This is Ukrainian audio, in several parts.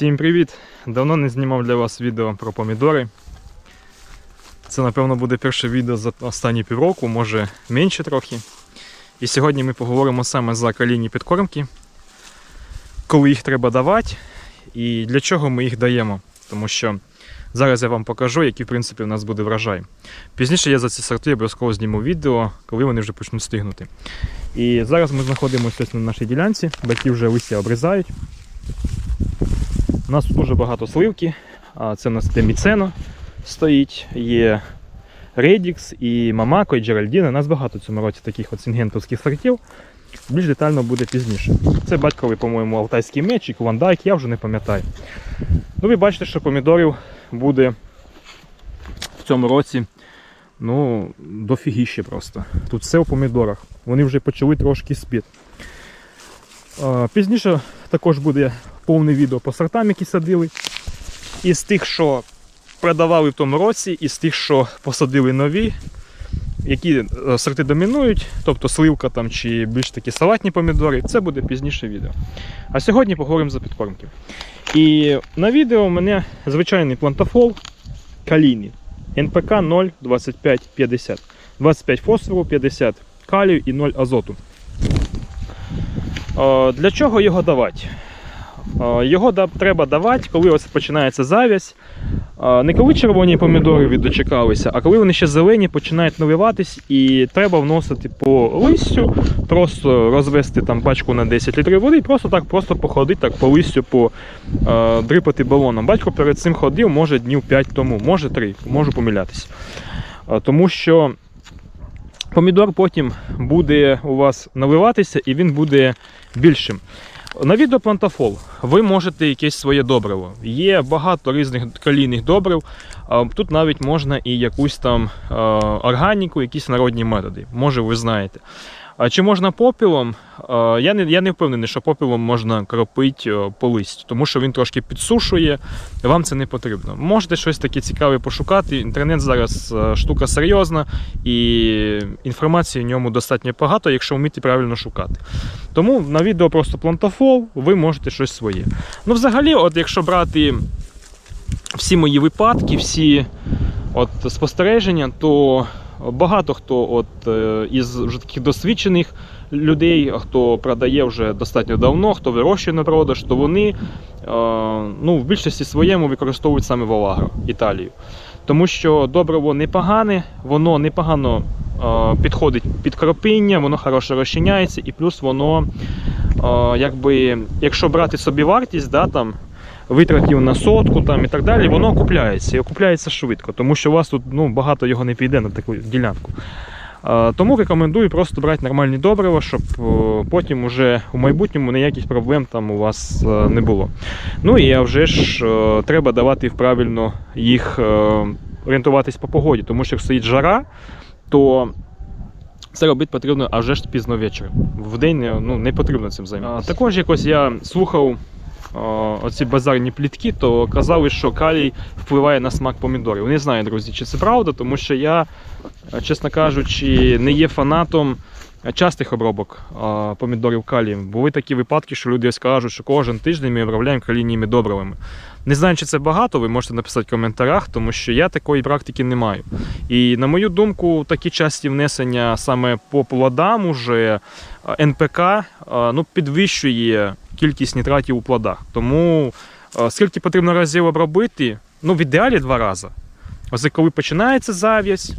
Всім привіт! Давно не знімав для вас відео про помідори. Це, напевно, буде перше відео за останні півроку, може менше трохи. І сьогодні ми поговоримо саме за калійні підкормки, коли їх треба давати і для чого ми їх даємо. Тому що зараз я вам покажу, який в принципі у нас буде врожай. Пізніше я за ці сорти обов'язково зніму відео, коли вони вже почнуть стигнути. І зараз ми знаходимося на нашій ділянці, батьки вже листя обрізають. У нас дуже багато сливки. Це у нас Деміцено стоїть, є Redix і Мамако, і Джеральдіна. У нас багато в цьому році таких от сінгентовських сортів. Більш детально буде пізніше. Це батьковий, по-моєму, алтайський меч і Кувандайк, я вже не пам'ятаю. Ну, ви бачите, що помідорів буде в цьому році ну, дофігіще просто. Тут все у помідорах. Вони вже почали трошки спід. Пізніше також буде повне відео по сортам, які садили. Із тих, що продавали в тому році, і з тих, що посадили нові, які е, сорти домінують, тобто сливка там чи більш такі салатні помідори, це буде пізніше відео. А сьогодні поговоримо за підкормки. І на відео у мене звичайний плантафол калійний. НПК 0,2550. 25 фосфору, 50 калію і 0 азоту. Е, Для чого його давати? Е, Його треба давати, коли ось починається завязь. Е, Не коли червоні помідори віддочекалися, а коли вони ще зелені, починають наливатись, і треба вносити по листю, просто розвести там пачку на 10 літрів води, і просто так просто походити так по листю, по е, дрипати балоном. Батько перед цим ходив, може днів 5 тому, може 3, можу помилятися. Е, Тому що помідор потім буде у вас наливатися і він буде більшим. На відео плантафол ви можете якесь своє добриво. Є багато різних калійних добрив. Тут навіть можна і якусь там органіку, якісь народні методи. Може, ви знаєте. А чи можна попілом? Е, Я не, я не впевнений, що попілом можна кропити е, по листю, тому що він трошки підсушує, вам це не потрібно. Можете щось таке цікаве пошукати. Інтернет зараз е, штука серйозна і інформації в ньому достатньо багато, якщо вміти правильно шукати. Тому на відео просто плантафол, ви можете щось своє. Ну, взагалі, от якщо брати всі мої випадки, всі от спостереження, то багато хто от, е, із вже таких досвідчених людей, хто продає вже достатньо давно, хто вирощує на продаж, то вони е, ну, в більшості своєму використовують саме Волагро Італію. Тому що добриво непогане, воно непогано е, підходить під кропіння, воно хороше розчиняється, і плюс воно, якби, якщо брати собі вартість, да, там, витратів на сотку там, і так далі, воно окупляється і окупляється швидко, тому що у вас тут ну, багато його не піде на таку ділянку. Тому рекомендую просто брати нормальні добрива, щоб е, потім уже у майбутньому ніяких проблем там у вас е, не було. Ну і а вже ж е, треба давати правильно їх орієнтуватись по погоді, тому що як стоїть жара, то це робити потрібно аж пізно ввечері. В день не- ну, не потрібно цим займатися. Також якось я слухав оці базарні плітки, то казали, що калій впливає на смак помідорів. Не знаю, друзі, чи це правда, тому що я, е, чесно кажучи, не є фанатом частих обробок помідорів калієм. Були такі випадки, що люди скажуть, що кожен тиждень ми обробляємо калійніми добривами. Не знаю, чи це багато, ви можете написати в коментарях, тому що я такої практики не маю. І на мою думку, такі часті внесення саме по плодам уже е, НПК е, ну, підвищує кількість нітратів у плодах. Тому е, скільки потрібно разів обробити, ну в ідеалі два рази. Ось коли починається зав'язь,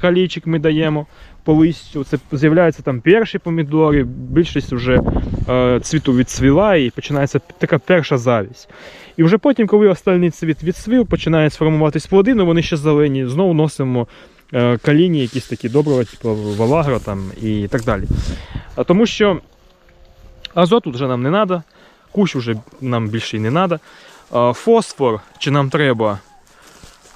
калійчик ми даємо по листю, це з'являються там перші помідори, більшість вже е, цвіту відцвіла і починається така перша завість. І вже потім, коли остальний цвіт відцвів, починають сформуватись плоди, але вони ще зелені, знову носимо е, каліні, якісь такі добрива, типу Валагро там і так далі. Тому що азоту вже нам не треба, кущ вже нам більше не треба. Фосфор, чи нам треба.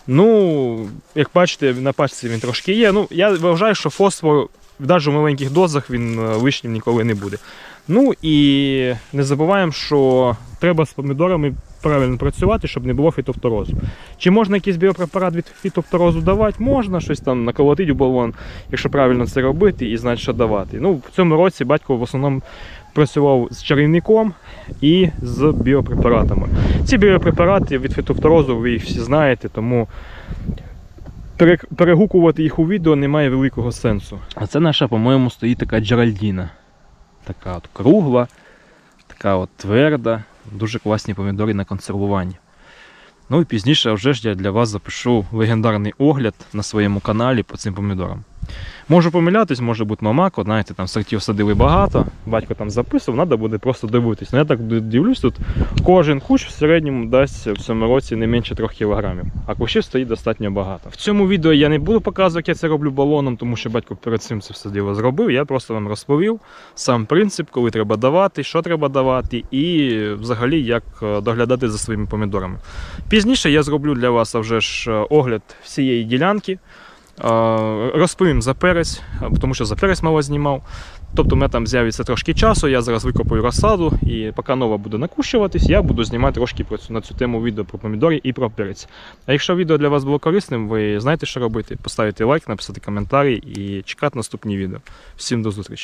Ну, як бачите, на пачці він трошки є. Ну, я вважаю, що фосфор навіть в маленьких дозах він е, лишнім ніколи не буде. Ну і не забуваємо, що треба з помідорами правильно працювати, щоб не було фітофторозу. Чи можна якийсь біопрепарат від фітофторозу давати? Можна щось там наколотити у балон, якщо правильно це робити і знати, що давати. Ну, в цьому році батько в основному працював з чарівником і з біопрепаратами. Ці біопрепарати від фітофторозу ви їх всі знаєте, тому перегукувати їх у відео немає великого сенсу. А це наша, по-моєму, стоїть така Джеральдіна. Така от кругла, така от тверда, дуже класні помідори на консервуванні. Ну і пізніше вже ж я для вас запишу легендарний огляд на своєму каналі по цим помідорам. Можу помилятись, може бути мамако, знаєте, там сортів садили багато, батько там записував, треба буде просто дивитись. Ну я так дивлюсь, тут кожен кущ в середньому дасть в цьому році не менше 3 кілограмів, а кущів стоїть достатньо багато. В цьому відео я не буду показувати, як я це роблю балоном, тому що батько перед цим це все діло зробив. Я просто вам розповів сам принцип, коли треба давати, що треба давати, і взагалі як е, доглядати за своїми помідорами. Пізніше я зроблю для вас вже ж е, огляд всієї ділянки. Розповім за перець, тому що за перець мало знімав. Тобто, у мене там з'явиться трошки часу, я зараз викопаю розсаду, і поки нова буде накущуватись, я буду знімати трошки на цю тему відео про помідори і про перець. А якщо відео для вас було корисним, ви знаєте, що робити. Поставити лайк, написати коментарі і чекати наступні відео. Всім до зустрічі!